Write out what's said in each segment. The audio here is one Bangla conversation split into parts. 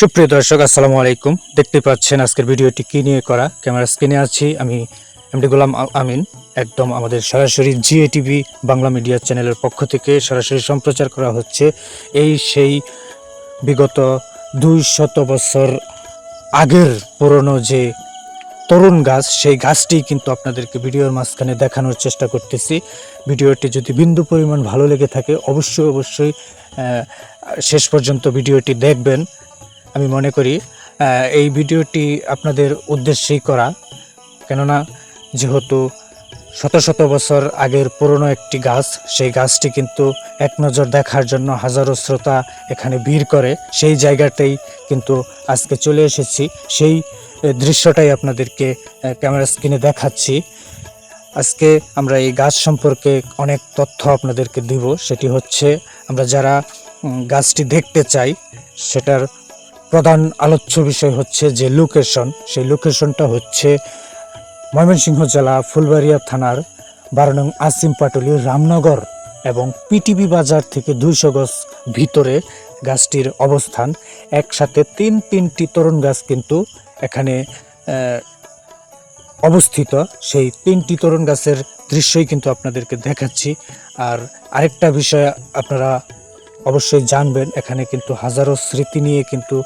সুপ্রিয় দর্শক, আসসালামু আলাইকুম। দেখতে পাচ্ছেন আজকের ভিডিওটি কি নিয়ে করা? ক্যামেরা স্ক্রিনে আছি আমি এমডি গোলাম আমিন। একদম আমাদের সরাসরি জিএ টিভি বাংলা মিডিয়া চ্যানেলের পক্ষ থেকে সরাসরি সম্প্রচার করা হচ্ছে এই সেই বিগত দুই শত বছর আগের পুরনো যে তরুণ গাছ, সেই গাছটি কিন্তু আপনাদেরকে ভিডিওর মাঝখানে দেখানোর চেষ্টা করতেছি। ভিডিওটি যদি বিন্দু পরিমাণ ভালো লেগে থাকে, অবশ্যই অবশ্যই শেষ পর্যন্ত ভিডিওটি দেখবেন। আমি মনে করি এই ভিডিওটি আপনাদের উদ্দেশ্যেই করা। কেননা, যেহেতু শত শত বছর আগের পুরনো একটি গাছ, সেই গাছটি কিন্তু এক নজর দেখার জন্য হাজারো শ্রোতা এখানে ভিড় করে। সেই জায়গাতেই কিন্তু আজকে চলে এসেছি। সেই দৃশ্যটাই আপনাদেরকে ক্যামেরা স্ক্রিনে দেখাচ্ছি। আজকে আমরা এই গাছ সম্পর্কে অনেক তথ্য আপনাদেরকে দিব। সেটি হচ্ছে, আমরা যারা গাছটি দেখতে চাই, সেটার প্রধান আলোচ্য বিষয় হচ্ছে যে লোকেশন সেই লোকেশনটা হচ্ছে ময়মনসিংহ জেলা ফুলবাড়িয়া থানার বারো নং আসিম পাটুলি রামনগর এবং পিটিবি বাজার থেকে দুইশো গজ ভিতরে গাছটির অবস্থান। একসাথে তিন তিনটি তরুণ গাছ কিন্তু এখানে অবস্থিত। সেই তিনটি তরুণ গাছের দৃশ্যই কিন্তু আপনাদেরকে দেখাচ্ছি। আর আরেকটা বিষয় আপনারা অবশ্যই জানবেন, এখানে কিন্তু হাজারো স্মৃতি নিয়ে কিন্তু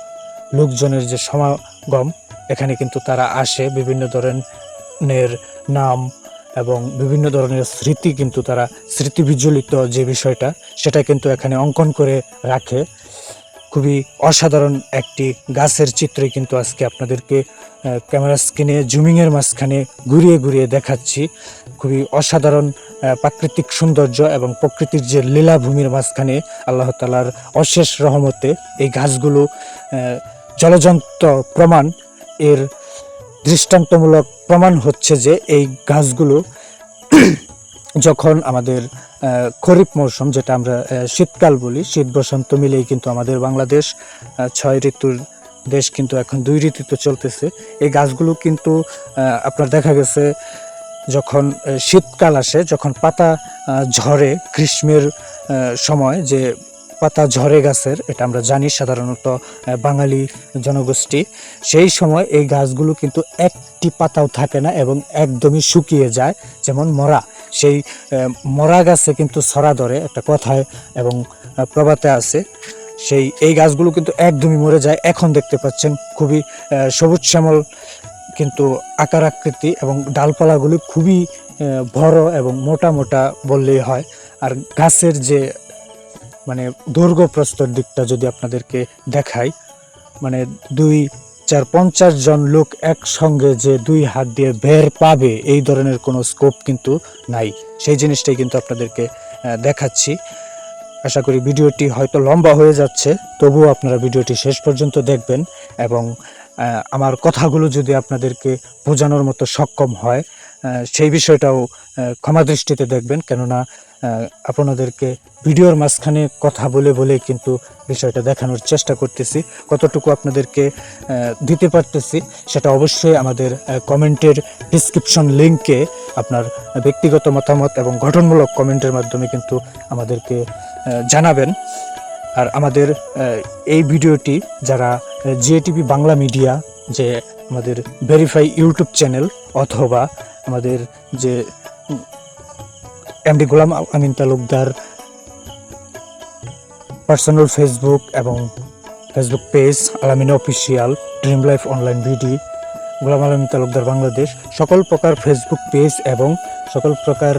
লোকজনের যে সমাগম, এখানে কিন্তু তারা আসে, বিভিন্ন ধরনের নাম এবং বিভিন্ন ধরনের স্মৃতি কিন্তু তারা স্মৃতি বিজড়িত যে বিষয়টা, সেটা কিন্তু এখানে অঙ্কন করে রাখে। খুবই অসাধারণ একটি গাছের চিত্রই কিন্তু আজকে আপনাদেরকে ক্যামেরা স্ক্রিনে, জুমিংয়ের মাঝখানে ঘুরিয়ে ঘুরিয়ে দেখাচ্ছি। খুবই অসাধারণ প্রাকৃতিক সৌন্দর্য এবং প্রকৃতির যে লীলাভূমির মাঝখানে আল্লাহ তালার অশেষ রহমতে এই গাছগুলো জলজন্ত প্রমাণ এর দৃষ্টান্তমূলক প্রমাণ হচ্ছে যে এই গাছগুলো যখন আমাদের খরিফ মৌসুম যেটা আমরা শীতকাল বলি, শীত বসন্ত মিলেই কিন্তু আমাদের বাংলাদেশ ছয় ঋতুর দেশ কিন্তু এখন দুই ঋতুতে চলতেছে। এই গাছগুলো কিন্তু আপনার দেখা গেছে যখন শীতকাল আসে, যখন পাতা ঝরে গ্রীষ্মের সময় যে পাতা ঝরে গাছের এটা আমরা জানি সাধারণত বাঙালি জনগোষ্ঠী সেই সময় এই গাছগুলো কিন্তু একটি পাতাও থাকে না এবং একদমই শুকিয়ে যায় যেমন মরা। সেই মরা গাছে কিন্তু ছড়া ধরে একটা কথায় এবং আহ, প্রবাদে আছে। সেই এই গাছগুলো কিন্তু একদমই মরে যায়। এখন দেখতে পাচ্ছেন খুবই সবুজ শ্যামল কিন্তু আকার আকৃতি এবং ডালপালাগুলি খুবই বড় এবং মোটা মোটা বললেই হয়। আর গাছের যে মানে দৈর্ঘ্য প্রস্তর দিকটা যদি আপনাদেরকে দেখাই মানে দুই চার পঞ্চাশ জন লোক একসঙ্গে যে দুই হাত দিয়ে বের পাবে, এই ধরনের কোনো স্কোপ কিন্তু নাই। সেই জিনিসটাই কিন্তু আপনাদেরকে দেখাচ্ছি। আশা করি ভিডিওটি হয়তো লম্বা হয়ে যাচ্ছে, তবুও আপনারা ভিডিওটি শেষ পর্যন্ত দেখবেন এবং আমার কথাগুলো যদি আপনাদেরকে বোঝানোর মতো সক্ষম হয় সেই বিষয়টাও ক্ষমা দৃষ্টিতে দেখবেন। কেননা আপনাদেরকে ভিডিওর মাঝখানে কথা বলে বলে কিন্তু বিষয়টা দেখানোর চেষ্টা করতেছি। কতটুকু আপনাদেরকে দিতে পারতেছি সেটা অবশ্যই আমাদের কমেন্টের ডিসক্রিপশন লিঙ্কে আপনার ব্যক্তিগত মতামত এবং গঠনমূলক কমেন্টের মাধ্যমে কিন্তু আমাদেরকে জানাবেন। আর আমাদের এই ভিডিওটি যারা জিএটিভি বাংলা মিডিয়া যে আমাদের ভেরিফাই ইউটিউব চ্যানেল অথবা আমাদের যে MD Golam Amin Talukdar personal Facebook এবং Facebook page Alamin official dream life online ভিডি গোলাম আলমিন তালুকদার বাংলাদেশ, সকল প্রকার ফেসবুক পেজ এবং সকল প্রকার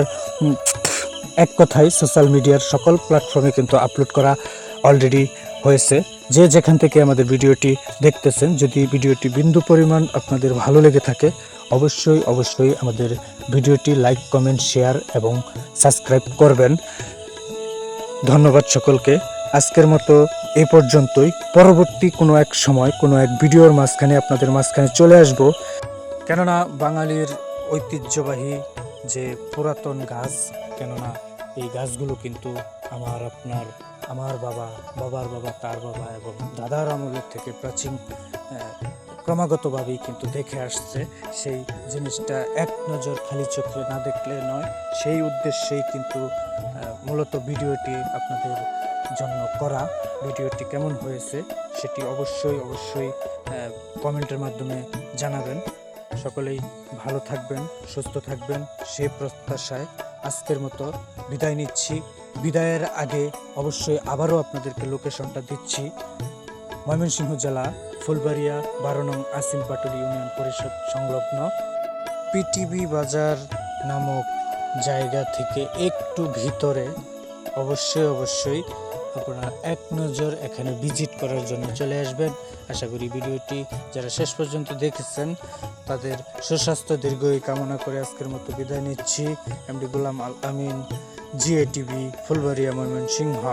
এক কথায় সোশ্যাল মিডিয়ার সকল প্ল্যাটফর্মে কিন্তু আপলোড করা অলরেডি হয়েছে। যে যেখান থেকে আমাদের ভিডিওটি দেখতেছেন, যদি ভিডিওটি বিন্দু পরিমাণ আপনাদের ভালো লেগে থাকে অবশ্যই অবশ্যই আমাদের ভিডিওটি লাইক, কমেন্ট, শেয়ার এবং সাবস্ক্রাইব করবেন। ধন্যবাদ সকলকে। আজকের মতো এই পর্যন্তই। পরবর্তী কোনো এক সময়, কোনো এক ভিডিওর মাঝখানে আপনাদের মাঝখানে চলে আসব। কেননা বাঙালির ঐতিহ্যবাহী যে পুরাতন গাছ, কেননা এই গাছগুলো কিন্তু আমার আপনার, আমার বাবা, বাবার বাবা, তার বাবা এবং দাদার আমলের থেকে প্রাচীন ক্রমাগতভাবেই কিন্তু দেখে আসছে, সেই জিনিসটা এক নজর খালি চোখে না দেখলে নয়। সেই উদ্দেশ্যেই কিন্তু মূলত ভিডিওটি আপনাদের জন্য করা। ভিডিওটি কেমন হয়েছে সেটি অবশ্যই অবশ্যই কমেন্টের মাধ্যমে জানাবেন। সকলেই ভালো থাকবেন, সুস্থ থাকবেন, সে প্রত্যাশায় আজকের মতো বিদায় নিচ্ছি। বিদায়ের আগে অবশ্যই আবারও আপনাদেরকে লোকেশনটা দিচ্ছি। ময়মনসিংহ জেলা ফুলবাড়িয়া বারো নং আসিম পাটুলি ইউনিয়ন পরিষদ সংলগ্ন। পিটিবি বাজার নামক জায়গা থেকে একটু ভিতরে অবশ্যই অবশ্যই আপনারা এক নজর এখানে ভিজিট করার জন্য চলে আসবেন। আশা করি ভিডিওটি যারা শেষ পর্যন্ত দেখেছেন, তাদের সুস্বাস্থ্য দীর্ঘই কামনা করে আজকের মতো বিদায় নিচ্ছি। MD Golam Al Amin, GA TV, Fulbaria Mymensingh.